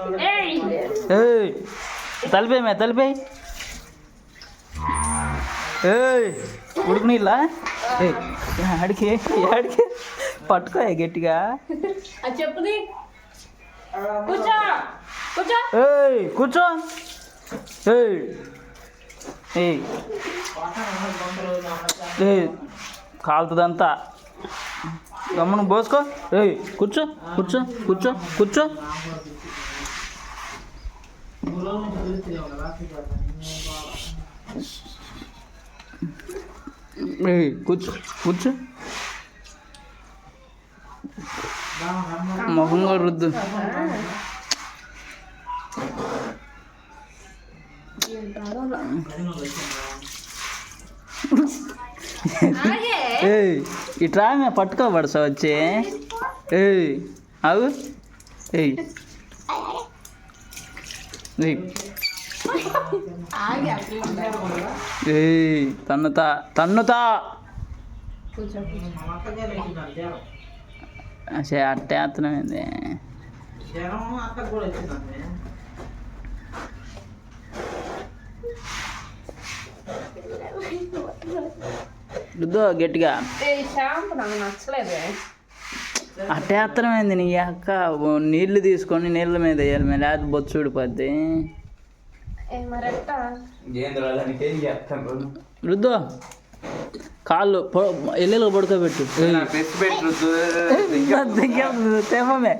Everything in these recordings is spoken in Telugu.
ఏయ్! తలిపేమే తలిపేయి ఏయ్! ఉడుకు నీళ్ళ? ఏయ్! ఆడికి ఆడికి. పట్టుకో గట్టిగా. చెప్పుది. కూర్చో. ఏయ్! కూర్చో. ఏయ్! ఏయ్! ఏయ్! కాలుతుందంతా. గమ్మును పోసుకో. ఏయ్! కూర్చో కూర్చో కూర్చో కూర్చో. ఏయ్ కూర్చో కూర్చో మొహంగా రుద్దు ఆగే ఏయ్ ఇట్రా మేము పట్టుకోబడసా వచ్చి ఏయ్ అవు ఏయ్ ఏయ్ తన్నుతా తన్నుతా. కూర్చో సే అట్టే అత్తనమైంది రుద్దు గట్టిగా. ఏ షాంపూ నాకు నచ్చలేదే. అట్టే అత్తనమైంది నీ అక్క? నీళ్ళు తీసుకొని నీళ్ళ మీద వేయాలి మీద లేకపోతే బొచ్చు ఊడిపోద్ది రుద్దు కాళ్ళు ఎల్లెలు పడుకోబెట్టు. తేమమే.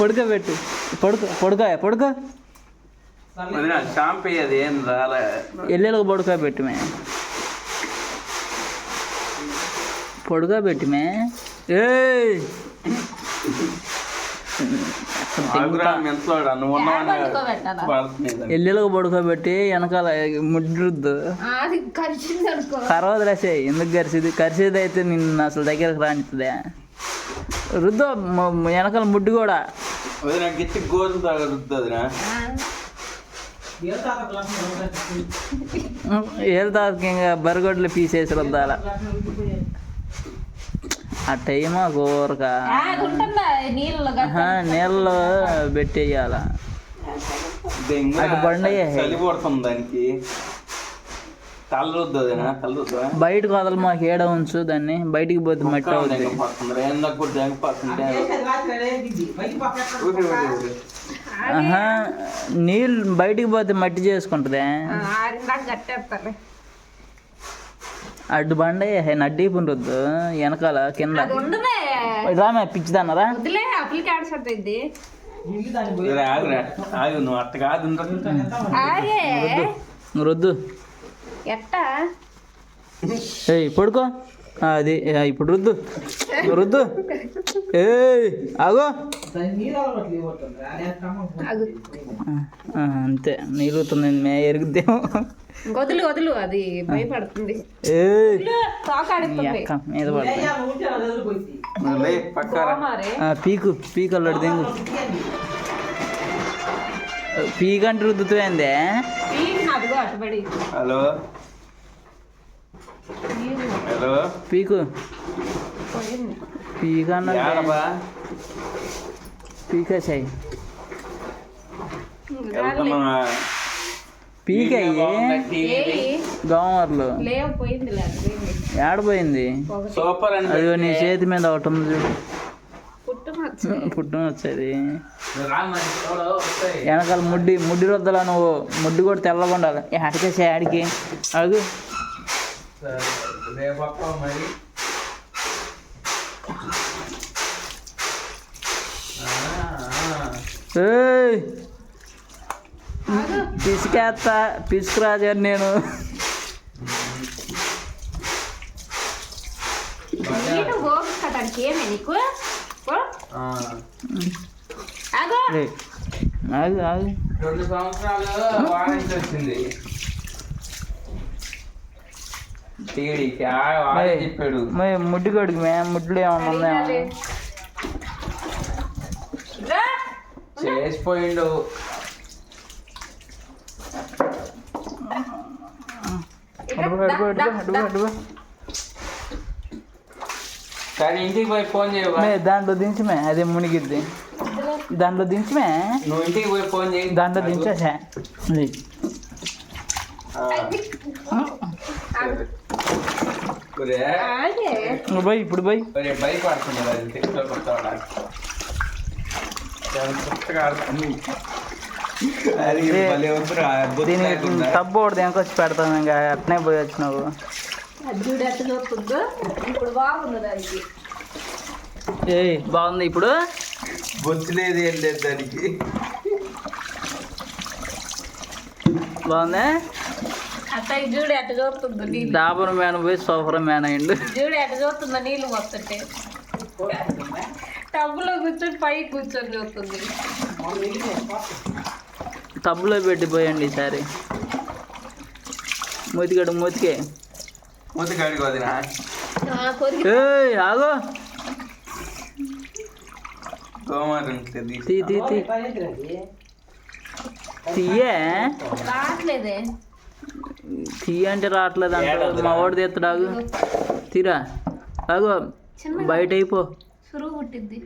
పడుకోబెట్టు. పడుకో పడుకో పడుకో. షాంపూ అది ఏం రాలే ఎల్లెలకు పడుకోబెట్టు మే పడుకోబెట్టు ఎల్లెలకు పడుకోబెట్టి వెనకాల ముడ్రుద్దు. తర్వాత రాసే ఎందుకు గరిసేది కరిసేది? అయితే నిన్ను అసలు దగ్గరకు రానిస్తుందే రుద్దు వెనకాల ముడ్డు కూడా. గిట్టి తాగలుగుతుంది వదినా ఏళ్ళతాకి ఇంకా బరగొడ్లు పీసేసి రుద్దాల? ఆ టైం ఉంటుందా నీళ్ళు నీళ్ళలో పెట్టేయాల. దెంగ అటు బండి. దానికి. బయటకు వదలు మాకు ఏడ ఉంచు దాన్ని. బయటికి పోతే మట్టి అవుతుంది నీళ్ళు బయటికి పోతే మట్టి చేసుకుంటుందే? అడ్డు బండ నడ్డీ పుండొద్దు వెనకాల కింద. రామే పిచ్చిదన్నరా. రొద్దు ఎట్టా? ఏయ్ పడుకో. అది ఇప్పుడు రుద్దు రుద్దు ఏయ్ ఆగో. అగు ఆ, అంతే. నీళ్ళుతుంది మే ఎరుగుద్దేమో. వదులు వదులు అది భయపడుతుంది. మీద పీకు పీకు అల్లుడు దింగు పీక్ అంటే రుద్దుతుందే పీకి హలో? హలో? పీకు పోయింది పీక్ వెళ్తున్నావా? పీక్ అయ్యి పోయింది ఏడపోయింది సూపర్ అని అదిగో నీ చేతి మీద ఒకటి ఉంది చూడు పుట్టు మచ్చ పుట్టిన వచ్చేది రా మరి, చూడు, వస్తాయి. వెనకాల ముడ్డి ముడ్డి రొద్దలా నువ్వు ముడ్డి కూడా తెల్లగా ఉండాలి ఆడికేసే ఆడికి అడుగు సరే, రేపు వస్తావు మరి ఆ, పిసికేస్తా పిసుకురాజాను నేను. ఆగు. ఆగు రెండు సంవత్సరాలు వారంటీ వచ్చింది మరి ముడ్డి కొడుకు మే ముడ్లు ఏమన్నా అడిగాలి. ఉన్నాయా రా. చేసిపోయిండు. సరే ఇంటికి పోయి ఫోన్ చేయవా మే దాంట్లో దించమే అదే మునిగిద్ది. దాంట్లో దించమే నువ్వు ఇంటికి పోయి ఫోన్ చేయి. దాంట్లో దించేసా నువ్వు పోయి ఇప్పుడు పోయి. టెక్స్ట్లో కొత్తవాడా కొత్తగా బొత్తు దీనికి ఒకటి దేనికొచ్చి పెడతాను ఇంకా అట్నే పోయి వచ్చినావు. దానికి. ఏ బాగుంది ఇప్పుడు? బొత్తు లేదు ఏం లేదు దానికి. బాగుందా? అట్ట చూడు ఎట్ట చూస్తుందో డాబర్ మ్యాన్ పోయి సోఫర్ మ్యాన్ అయ్యిండు. చూడు ఎట్ట చూస్తుందో నీళ్ళు వస్తుంటే టబ్బులో కూర్చొని పై కూర్చొని చూస్తుంది. టబ్బులో పెట్టిపోయండి ఈసారి. మూతిగడు మూతికే. వదినా. ఏయ్ ఆగో. తీ తీ తీ. తీయే. రావట్లేదే. తీయ అంటే రావట్లేదు అంటే మా వాడు తీస్తాడు ఆగు. తీరా. ఆగో. బయట అయిపో సురువు పుట్టిద్ది.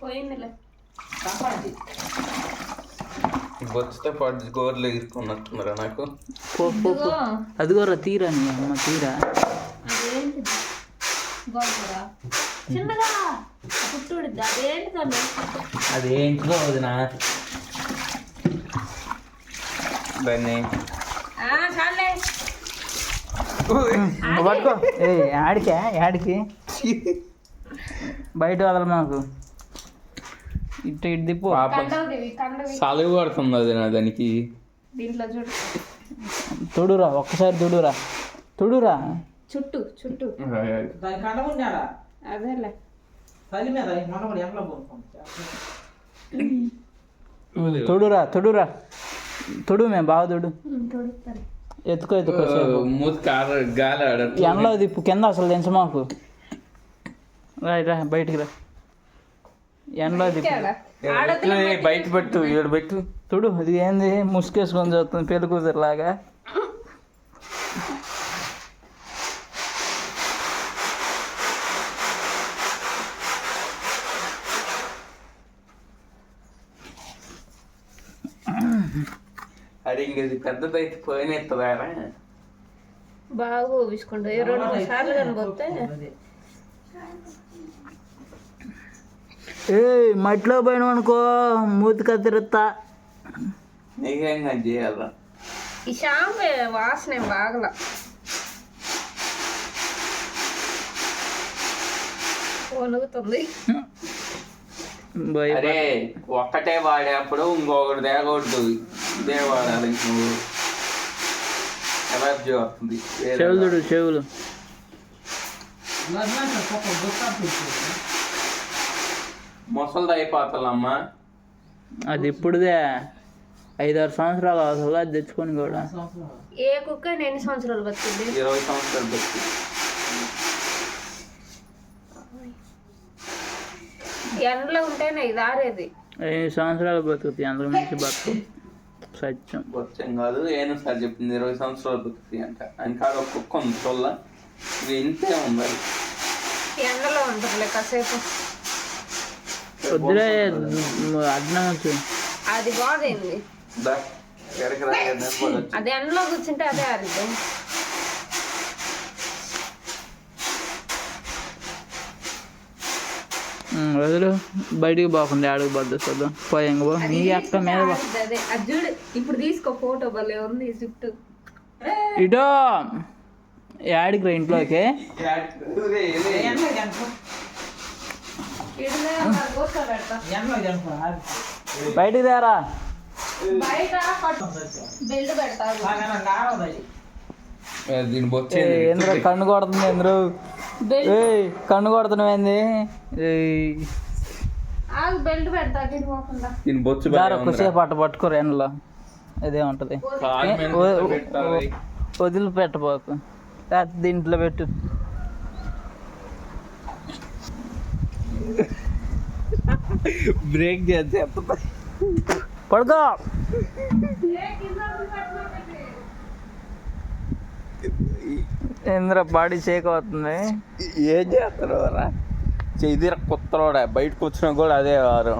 పోయిందిలే. బొచ్చుతో పాటు గోర్లు ఇరుకున్నట్టున్నారా నాకు. అదిగోరా తీరా నీ అమ్మ తీరా? చిన్నగా పుట్టుడిద్ది. అదేంటి తను అదేంటిదో వదినా దాన్ని ఆ, చాలే. పట్టుకో. ఏ ఆడికా ఆడికి. బయట వదల మాకు ఇటు ఇటు దిప్పు సలుగు పడుతుంది వదినా దానికి. దీంట్లో చూడు. తుడురా ఒక్కసారి తుడురా. తుడురా. చుట్టూ చుట్టూ. దాని కండ ఉన్నాడా అదేలే తుడురా తుడురా. తుడు. మేము బాగా తుడు ఎత్తుకో ఎత్తుకో మూతి కార గాలి. ఎండలో దిప్పు కింద అసలు దించ మాకు. రా రా బయటికి రా. ఎండలో ఏ, బయట పెట్టు ఈడ పెట్టు. తుడు ఇది ఏంది ముసుకేసుకొని చూస్తుంది పెళ్ళి కూతురులాగా ఇది పెద్దదైతే పోయినెత్తదా బాగా ఊపించుకుంటా రెండు సార్లు కనిపోతే ఏ మట్టిలో పోయిన అనుకో మూతి కత్తిరిస్తా నీకేంగా చేయాలా? ఈ షాంపూ వాసన బాగల. వణుగుతుంది అరే ఒక్కటే వాడేప్పుడు ఇంకొకటి తేకూడదు ఇదే వాడాలి నువ్వు ఎలర్జీ వస్తుంది? వేరే చెవులు చూడు చెవులు. ముసలిది అయిపోతాలమ్మా. అది ఇప్పుడుదే. ఐదారు సంవత్సరాలు అసలు అది తెచ్చుకొని కూడా. ఏ కుక్క ఎన్ని సంవత్సరాలు బతికింది? ఇరవై సంవత్సరాలు బట్టి ఎండలో ఉంటేనే ఇది ఆరేది. ఐదు సంవత్సరాలు బతుకుతాయి అందుకు మించి బతుకు. సత్యం. వచ్చాం కాదు ఏను సార్ చెప్పింది ఇరవై సంవత్సరాలు బతుకుతాయి అంట. ఆయన కాడ ఒక కుక్క ఉంది చొల్ల ఇంతే ఉండాలి. ఎండలో ఉంటుందిలే కాసేపు. వద్దులే అడ్డం వచ్చు. అది బాగైంది దా, ఎక్కడికి రాగా నిలబడొచ్చు. అది ఎండలో కూర్చుంటే అదే ఆరిద్ది. వదులు. బయటికి పోకుండా ఆడుగు పడ్డా చూద్దాం. పోయంగ పో. నీ అక్క మీద చూడు ఇప్పుడు తీసుకో ఫోటో భలే ఉంది చుట్టూ ఇటో. యాడికి రా ఇంట్లోకి. బయటికి తేరా. దీని బొచ్చే ఏంద్ర కన్ను కొడుతుంది ఎంద్రు బెల్ట్ ఏయ్ కన్ను కొడుతున్నావు ఏంది? ఏయ్, ఆగు బెల్ట్ పెడతా బొచ్చు కొద్దిసేపు అట్ట పట్టుకోరు ఎండలో ఇదే ఉంటుంది. వదిలి పెట్టబోకు. లేకపోతే దీంట్లో పెట్టు. బ్రేక్ చేస్తే పడుకో. ఏంద్ర బాడీ షేక్ అవుతుంది? ఏం చేస్తారు రా? చెయ్యి కొత్తలోడ? బయటకు వచ్చినా కూడా అదే వారు.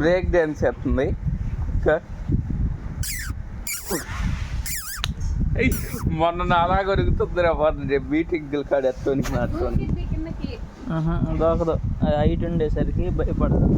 బ్రేక్ డ్యాన్స్ చేస్తుంది. ఇంకా ఏయ్, మొన్న నా అలా కొరుగుతుంది రా మీటింగ్ కాడ ఎత్తోనికి నాటుకొని అది హైట్ ఉండేసరికి భయపడదు.